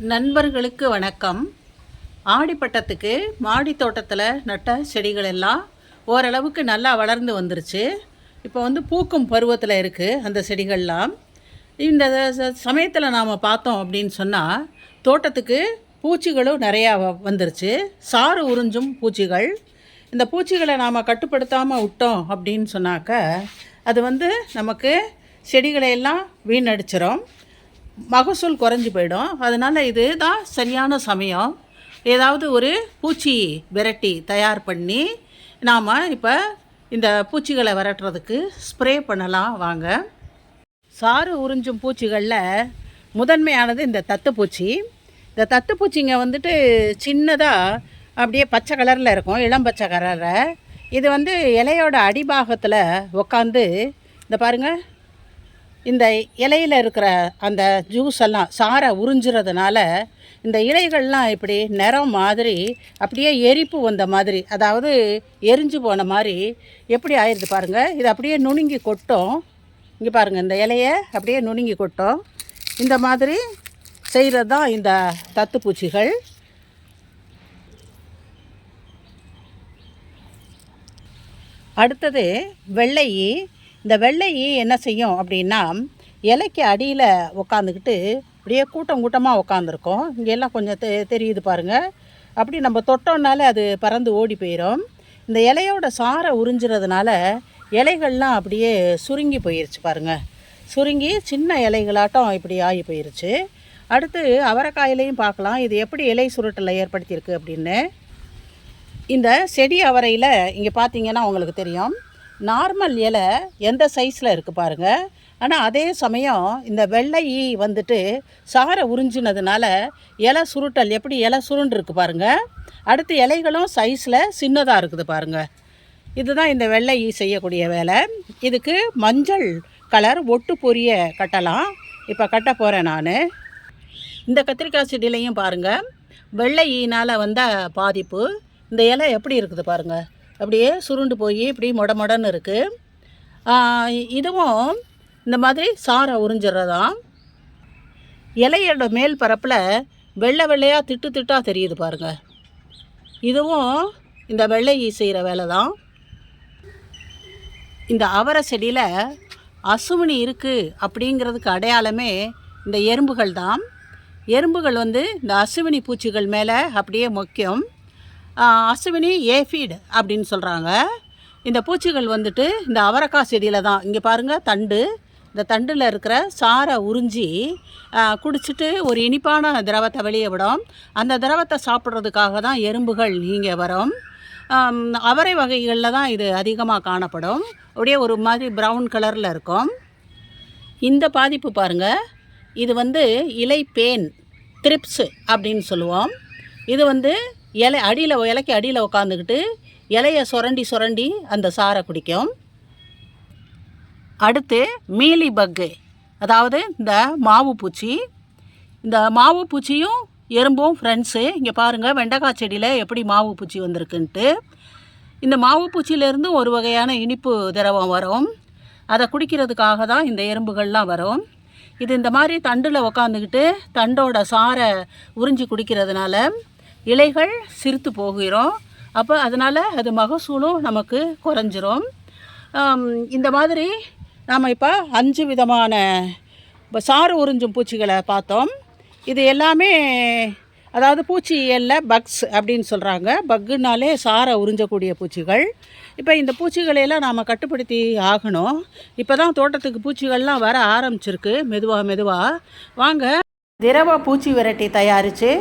நண்பர்களுக்கு வணக்கம். ஆடிப்பட்டத்துக்கு மாடி தோட்டத்தில் நட்ட செடிகள் எல்லாம் ஓரளவுக்கு நல்லா வளர்ந்து வந்துருச்சு. இப்போ வந்து பூக்கும் பருவத்தில் இருக்குது அந்த செடிகள்லாம். இந்த சமயத்தில் நாம் பார்த்தோம் அப்படின்னு சொன்னால் தோட்டத்துக்கு பூச்சிகளும் நிறையா வ- வந்துருச்சு. சாறு உறிஞ்சும் பூச்சிகள். இந்த பூச்சிகளை நாம் கட்டுப்படுத்தாமல் விட்டோம் அப்படின்னு சொன்னாக்க அது வந்து நமக்கு செடிகளையெல்லாம் வீணடிச்சிடும் வீணடிச்சிரும். மகசூல் குறைஞ்சி போயிடும். அதனால் இது தான் சரியான சமயம். ஏதாவது ஒரு பூச்சி விரட்டி தயார் பண்ணி நாம் இப்போ இந்த பூச்சிகளை விரட்டுறதுக்கு ஸ்ப்ரே பண்ணலாம் வாங்க. சாறு உறிஞ்சும் பூச்சிகளில் முதன்மையானது இந்த தத்துப்பூச்சி இந்த தத்துப்பூச்சிங்க வந்துட்டு சின்னதாக அப்படியே பச்சை கலரில் இருக்கும் இளம் பச்சை கலரில். இது வந்து இலையோட அடிபாகத்தில் உக்காந்து இந்த பாருங்கள் இந்த இலையில் இருக்கிற அந்த ஜூஸ் எல்லாம் சாரை உறிஞ்சுறதுனால இந்த இலைகள்லாம் இப்படி நிறம் மாதிரி அப்படியே எரிப்பு வந்த மாதிரி அதாவது எரிஞ்சு போன மாதிரி எப்படி ஆயிடுது பாருங்கள் இது அப்படியே நுணுங்கி கொட்டும். இங்கே பாருங்கள் இந்த இலையை அப்படியே நுணுங்கி கொட்டும். இந்த மாதிரி செய்கிறது தான் இந்த தத்துப்பூச்சிகள் அடுத்தது வெள்ளை இந்த வெள்ளை ஈ என்ன செய்யும் அப்படின்னா இலைக்கு அடியில் உக்காந்துக்கிட்டு அப்படியே கூட்டம் கூட்டமாக உக்காந்துருக்கோம். இங்கெல்லாம் கொஞ்சம் தெ தெரியுது பாருங்கள் அப்படி நம்ம தொட்டோம்னாலே அது பறந்து ஓடி போயிடும் இந்த இலையோட சாரை உறிஞ்சுறதுனால இலைகள்லாம் அப்படியே சுருங்கி போயிருச்சு பாருங்கள் சுருங்கி சின்ன இலைகளாட்டம் இப்படி ஆகி போயிருச்சு. அடுத்து அவரைக்காயிலையும் பார்க்கலாம். இது எப்படி இலை சுருட்டலை ஏற்படுத்தியிருக்கு அப்படின்னு. இந்த செடி அவரையில் இங்கே பார்த்தீங்கன்னா உங்களுக்கு தெரியும். நார்மல் இலை எந்த சைஸில் இருக்குது பாருங்கள் ஆனால் அதே சமயம் இந்த வெள்ளை ஈ வந்துட்டு சாரை உறிஞ்சினதுனால இலை சுருட்டல் எப்படி இலை சுருண்டுருக்கு பாருங்கள் அடுத்து இலைகளும் சைஸில் சின்னதாக இருக்குது பாருங்கள் இதுதான் இந்த வெள்ளை ஈ செய்யக்கூடிய வேலை. இதுக்கு மஞ்சள் கலர் ஒட்டு பொரிய கட்டலாம். இப்போ கட்ட போகிறேன் நான். இந்த கத்திரிக்காய் செடியிலையும் பாருங்கள் வெள்ளை ஈனால் வந்த பாதிப்பு. இந்த இலை எப்படி இருக்குது பாருங்கள் அப்படியே சுருண்டு போய் இப்படி மொட மொடன்னு இருக்குது இதுவும் இந்த மாதிரி சாரை உறிஞ்சிடுறதாம். இலையோட மேல் பரப்பில் வெள்ளை வெள்ளையாக திட்டு திட்டாக தெரியுது பாருங்கள் இதுவும் இந்த வெள்ளை ஈ செய்கிற வேலை தான் இந்த அவரை செடியில் அசுவினி இருக்குது அப்படிங்கிறதுக்கு அடையாளமே இந்த எறும்புகள் தான் எறும்புகள் வந்து இந்த அசுவினி பூச்சிகள் மேலே அப்படியே முக்கியம். அசுவினி ஏஃபீடு அப்படின்னு சொல்கிறாங்க இந்த பூச்சிகள் வந்துட்டு இந்த அவரைக்காய் செடியில் தான். இங்கே பாருங்கள் தண்டு. இந்த தண்டில் இருக்கிற சாரை உறிஞ்சி குடிச்சிட்டு ஒரு இனிப்பான திரவத்தை வெளியே விடும். அந்த திரவத்தை சாப்பிட்றதுக்காக தான் எறும்புகள் இங்கே வரும். அவரை வகைகளில் தான் இது அதிகமாக காணப்படும். அப்படியே ஒரு மாதிரி ப்ரௌன் கலரில் இருக்கும். இந்த பாதிப்பு பாருங்கள் இது வந்து இலை பேன் த்ரிப்ஸு அப்படின்னு சொல்லுவோம். இது வந்து இலை அடியில் இலைக்கு அடியில் உட்காந்துக்கிட்டு இலையை சுரண்டி சுரண்டி அந்த சாரை குடிக்கும். அடுத்து மீலி பக்கு. அதாவது இந்த மாவு பூச்சி. இந்த மாவு பூச்சியும் எறும்பும் ஃப்ரெண்ட்ஸு இங்கே பாருங்கள் வெண்டைக்காய் செடியில் எப்படி மாவு பூச்சி வந்திருக்குன்ட்டு. இந்த மாவு பூச்சியிலேருந்து ஒரு வகையான இனிப்பு திரவம் வரும். அதை குடிக்கிறதுக்காக தான் இந்த எறும்புகள்லாம் வரும். இது இந்த மாதிரி தண்டில் உக்காந்துக்கிட்டு தண்டோட சாரை உறிஞ்சி குடிக்கிறதுனால இலைகள் சிரித்து போகிறோம். அப்போ அதனால் அது மகசூலும் நமக்கு குறைஞ்சிரும். இந்த மாதிரி நாம் இப்போ அஞ்சு விதமான சாறு உறிஞ்சும் பூச்சிகளை பார்த்தோம். இது எல்லாமே அதாவது பூச்சி எல்லில் பக்ஸ் அப்படின்னு சொல்கிறாங்க பக்குனாலே சாரை உறிஞ்சக்கூடிய பூச்சிகள். இப்போ இந்த பூச்சிகளையெல்லாம் நாம் கட்டுப்படுத்தி ஆகணும். இப்போ தான் தோட்டத்துக்கு பூச்சிகள்லாம் வர ஆரம்பிச்சிருக்கு. மெதுவாக மெதுவாக வாங்க. திரவ பூச்சி விரட்டி தயாரித்து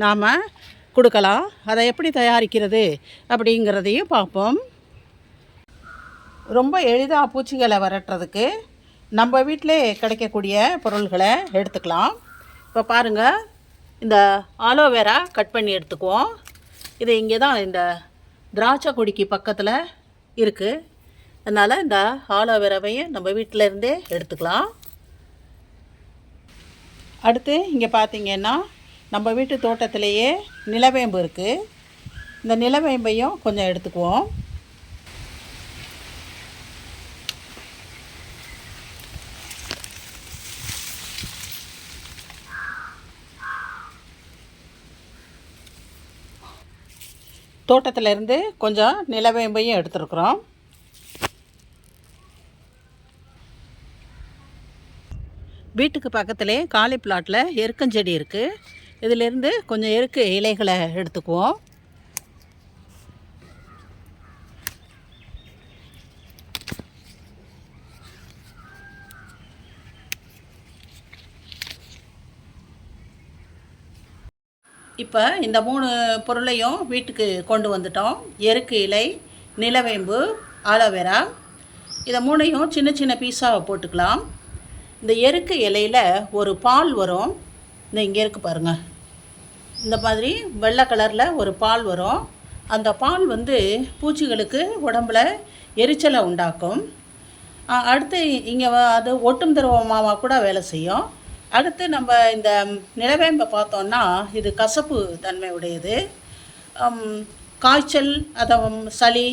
நாம் கொடுக்கலாம். அதை எப்படி தயாரிக்கிறது அப்படிங்கிறதையும் பார்ப்போம். ரொம்ப எளிதாக பூச்சிகளை வரட்டுறதுக்கு நம்ம வீட்டிலே கிடைக்கக்கூடிய பொருள்களை எடுத்துக்கலாம். இப்போ பாருங்கள் இந்த ஆலோவேரா கட் பண்ணி எடுத்துக்குவோம். இது இங்கே தான் இந்த திராட்சை கொடிக்கு பக்கத்தில் இருக்குது அதனால் இந்த ஆலோவேராவையும் நம்ம வீட்டிலேருந்தே எடுத்துக்கலாம். அடுத்து இங்கே பார்த்தீங்கன்னா நம்ம வீட்டு தோட்டத்திலேயே நிலவேம்பு இருக்குது இந்த நிலவேம்பையும் கொஞ்சம் எடுத்துக்குவோம். தோட்டத்திலேருந்து கொஞ்சம் நிலவேம்பையும் எடுத்துருக்குறோம். வீட்டுக்கு பக்கத்துலேயே காலி பிளாட்டில் எருக்கஞ்செடி இருக்குது இதிலேருந்து கொஞ்சம் எருக்கு இலைகளை எடுத்துக்குவோம். இப்போ இந்த மூணு பொருளையும் வீட்டுக்கு கொண்டு வந்துட்டோம். எருக்கு இலை நிலவேம்பு ஆலோவேரா. இதை மூணையும் சின்ன சின்ன பீஸாக போட்டுக்கலாம். இந்த எருக்கு இலையில் ஒரு பால் வரும். இந்த இங்கே இருக்குது பாருங்கள் இந்த மாதிரி வெள்ளை கலரில் ஒரு பால் வரும். அந்த பால் வந்து பூச்சிகளுக்கு உடம்பில் எரிச்சலை உண்டாக்கும். அடுத்து இங்கே அது ஒட்டும் திரவமாக கூட வேலை செய்யும். அடுத்து நம்ம இந்த நிலவேம்பை பார்த்தோன்னா இது கசப்பு தன்மை உடையது காய்ச்சல் அதை சளி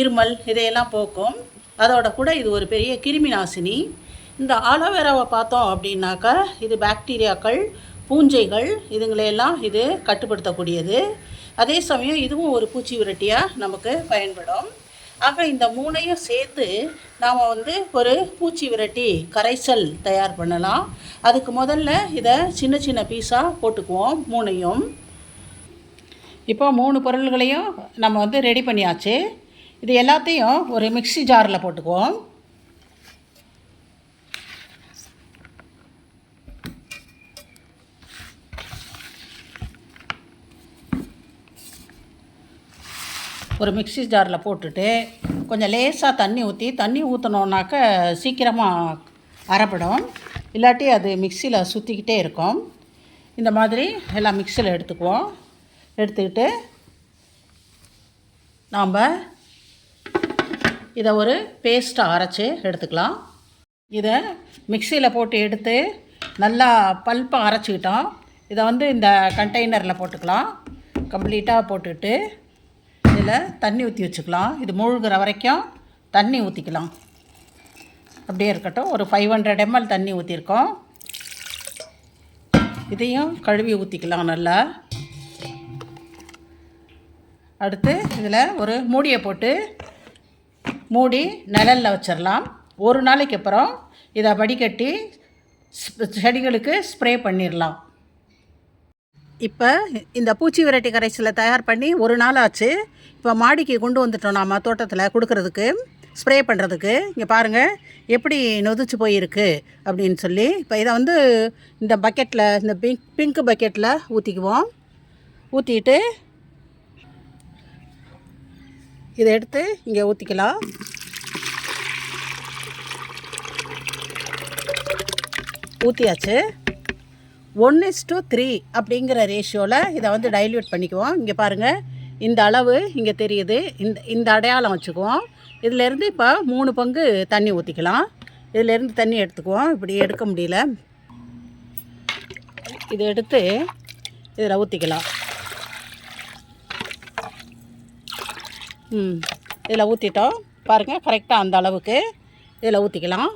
இருமல் இதையெல்லாம் போக்கும். அதோட கூட இது ஒரு பெரிய கிருமி நாசினி. இந்த ஆலோவேராவை பார்த்தோம் அப்படின்னாக்கா இது பாக்டீரியாக்கள் பூஞ்சைகள் இதுங்களையெல்லாம் இது கட்டுப்படுத்தக்கூடியது. அதே சமயம் இதுவும் ஒரு பூச்சி விரட்டியாக நமக்கு பயன்படும். ஆக இந்த மூணையும் சேர்த்து நாம் வந்து ஒரு பூச்சி விரட்டி கரைசல் தயார் பண்ணலாம். அதுக்கு முதல்ல இதை சின்ன சின்ன பீஸாக போட்டுக்குவோம் மூணையும். இப்போ மூணு பொருள்களையும் நம்ம வந்து ரெடி பண்ணியாச்சு. இது எல்லாத்தையும் ஒரு மிக்ஸி ஜாரில் போட்டுக்குவோம். ஒரு மிக்ஸி ஜாரில் போட்டுட்டு கொஞ்சம் லேசாக தண்ணி ஊற்றி தண்ணி ஊற்றினோன்னாக்க சீக்கிரமாக அரைப்படும். இல்லாட்டி அது மிக்சியில் சுற்றிக்கிட்டே இருக்கும். இந்த மாதிரி எல்லாம் மிக்சியில் எடுத்துக்குவோம். எடுத்துக்கிட்டு நாம் இதை ஒரு பேஸ்ட்டாக அரைச்சி எடுத்துக்கலாம். இதை மிக்சியில் போட்டு எடுத்து நல்லா பல்ப்பாக அரைச்சிக்கிட்டோம். இதை வந்து இந்த கண்டெய்னரில் போட்டுக்கலாம். கம்ப்ளீட்டாக போட்டுட்டு இதில் தண்ணி ஊற்றி வச்சுக்கலாம். இது மூழ்கிற வரைக்கும் தண்ணி ஊற்றிக்கலாம் அப்படியே இருக்கட்டும். ஒரு ஃபைவ் ஹண்ட்ரட் எம்எல் தண்ணி ஊற்றிருக்கோம் இதையும் கழுவி ஊற்றிக்கலாம் நல்லா. அடுத்து இதில் ஒரு மூடியை போட்டு மூடி நிழலில் வச்சிடலாம் ஒரு நாளைக்கு அப்புறம் இதை வடிகட்டி செடிகளுக்கு ஸ்ப்ரே பண்ணிடலாம் இப்போ இந்த பூச்சி விரட்டி கரைசலை தயார் பண்ணி ஒரு நாள் ஆச்சு. இப்போ மாடிக்கு கொண்டு வந்துட்டோம் நாம் தோட்டத்தில் கொடுக்கறதுக்கு ஸ்ப்ரே பண்ணுறதுக்கு இங்கே பாருங்கள் எப்படி நொதிச்சு போயிருக்கு அப்படின்னு சொல்லி இப்போ இதை வந்து இந்த பக்கெட்டில் இந்த பிங்க் பிங்க் பக்கெட்டில் ஊற்றிக்குவோம் ஊற்றிட்டு இதை எடுத்து இங்கே ஊற்றிக்கலாம் ஊற்றியாச்சு ஒன் இஸ் டூ த்ரீ அப்படிங்கிற ரேஷியோவில் இதை வந்து டைல்யூட் பண்ணிக்குவோம். இங்கே பாருங்கள் இந்த அளவு இங்கே தெரியுது. இந்த இந்த அடையாளம் வச்சுக்குவோம். இதிலேருந்து இப்போ மூணு பங்கு தண்ணி ஊற்றிக்கலாம் இதிலேருந்து தண்ணி எடுத்துக்குவோம். இப்படி எடுக்க முடியல. இதை எடுத்து இதில் ஊற்றிக்கலாம் ம் இதில் ஊற்றிட்டோம் பாருங்கள் கரெக்டாக அந்த அளவுக்கு இதில் ஊற்றிக்கலாம்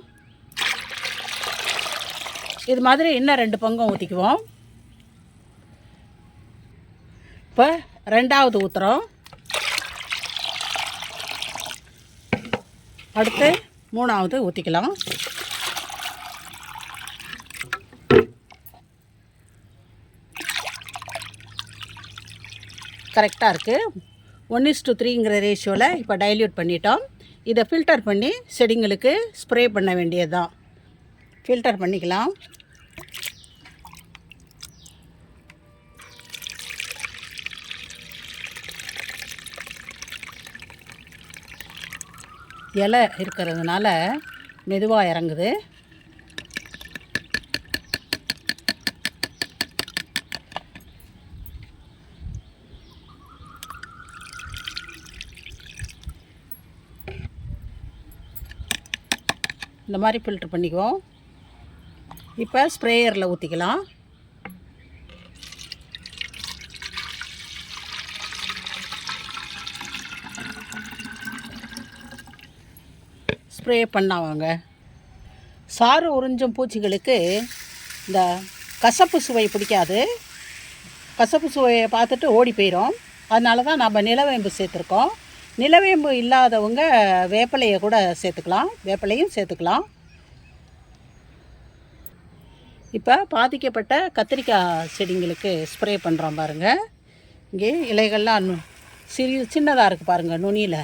இது மாதிரி இன்னும் ரெண்டு பங்கும் ஊற்றிக்குவோம் இப்போ ரெண்டாவது ஊற்றுறோம் அடுத்து மூணாவது ஊற்றிக்கலாம் கரெக்டாக இருக்குது ஒன் இஸ் டு த்ரீங்கிற ரேஷியோவில் இப்போ டைல்யூட் பண்ணிட்டோம். இதை ஃபில்டர் பண்ணி செடிங்களுக்கு ஸ்ப்ரே பண்ண வேண்டியது தான் ஃபில்டர் பண்ணிக்கலாம். இலை இருக்கிறதுனால மெதுவாக இறங்குது. இந்த மாதிரி ஃபில்ட்ரு பண்ணிக்குவோம். இப்போ ஸ்ப்ரேயரில் ஊற்றிக்கலாம் ஸ்ப்ரே பண்ணாவாங்க. சாறு உறிஞ்சும் பூச்சிகளுக்கு இந்த கசப்பு சுவை பிடிக்காது. கசப்பு சுவையை பார்த்துட்டு ஓடி போயிடும் அதனால தான் நம்ம நிலவேம்பு சேர்த்துருக்கோம். நிலவேம்பு இல்லாதவங்க வேப்பிலையை கூட சேர்த்துக்கலாம். வேப்பிலையும் சேர்த்துக்கலாம். இப்போ பாதிக்கப்பட்ட கத்திரிக்காய் செடிங்களுக்கு ஸ்ப்ரே பண்ணுறோம் பாருங்கள் இங்கே இலைகள்லாம் நு- சிறிய சின்னதாக இருக்குது பாருங்கள் நுனியில்.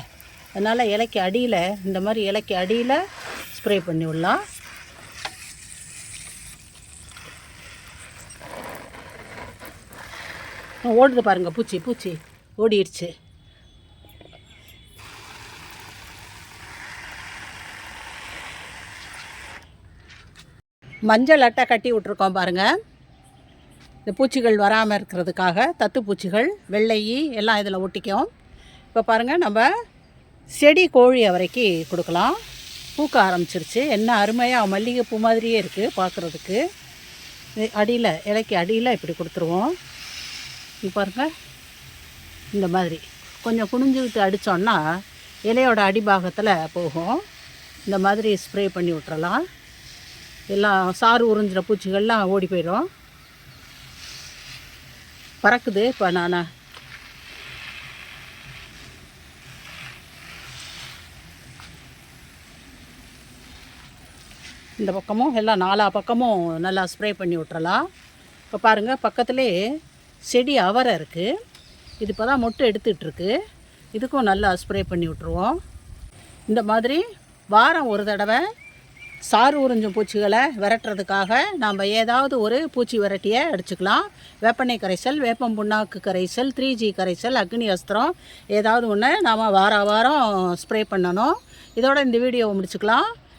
அதனால் இலைக்கு அடியில் இந்த மாதிரி இலைக்கு அடியில் ஸ்ப்ரே பண்ணி விடலாம். ஓடுது பாருங்கள் பூச்சி பூச்சி. ஓடிடுச்சு. மஞ்சள் அட்டை கட்டி விட்ருக்கோம் பாருங்கள் இந்த பூச்சிகள் வராமல் இருக்கிறதுக்காக தத்து பூச்சிகள் வெள்ளை எல்லாம் இதில் ஒட்டிக்கும். இப்போ பாருங்கள் நம்ம செடி கோழி அவரைக்கு கொடுக்கலாம். பூக்க ஆரம்பிச்சிருச்சு. என்ன அருமையாக மல்லிகைப்பூ மாதிரியே இருக்குது பார்க்குறதுக்கு அடியில் இலைக்கு அடியில் இப்படி கொடுத்துருவோம். இப்போ பாருங்கள் இந்த மாதிரி. கொஞ்சம் குனிஞ்சுக்கிட்டு அடித்தோன்னா இலையோட அடிபாகத்தில் போகும். இந்த மாதிரி ஸ்ப்ரே பண்ணி விட்டுறலாம். எல்லாம் சாறு உறிஞ்சிற பூச்சிகள்லாம் ஓடி போயிடும். பறக்குது. இப்போ நான் இந்த பக்கமும் எல்லாம் நாலா பக்கமும் நல்லா ஸ்ப்ரே பண்ணி விட்றலாம் இப்போ பாருங்கள் பக்கத்துலேயே செடி அவரை இருக்குது இது இப்போ தான் மொட்டை எடுத்துகிட்ருக்கு இதுக்கும் நல்லா ஸ்ப்ரே பண்ணி விட்ருவோம் இந்த மாதிரி வாரம் ஒரு தடவை சாறு உறிஞ்சும் பூச்சிகளை விரட்டுறதுக்காக நாம் ஏதாவது ஒரு பூச்சி விரட்டியை அடிச்சுக்கலாம். வேப்பெண்ணெய் கரைசல் வேப்பம் புண்ணாக்கு கரைசல் த்ரீ ஜி கரைசல் அக்னி அஸ்திரம் ஏதாவது ஒன்று நாம் வார வாரம் ஸ்ப்ரே பண்ணணும். இதோட இந்த வீடியோவை முடிச்சுக்கலாம்.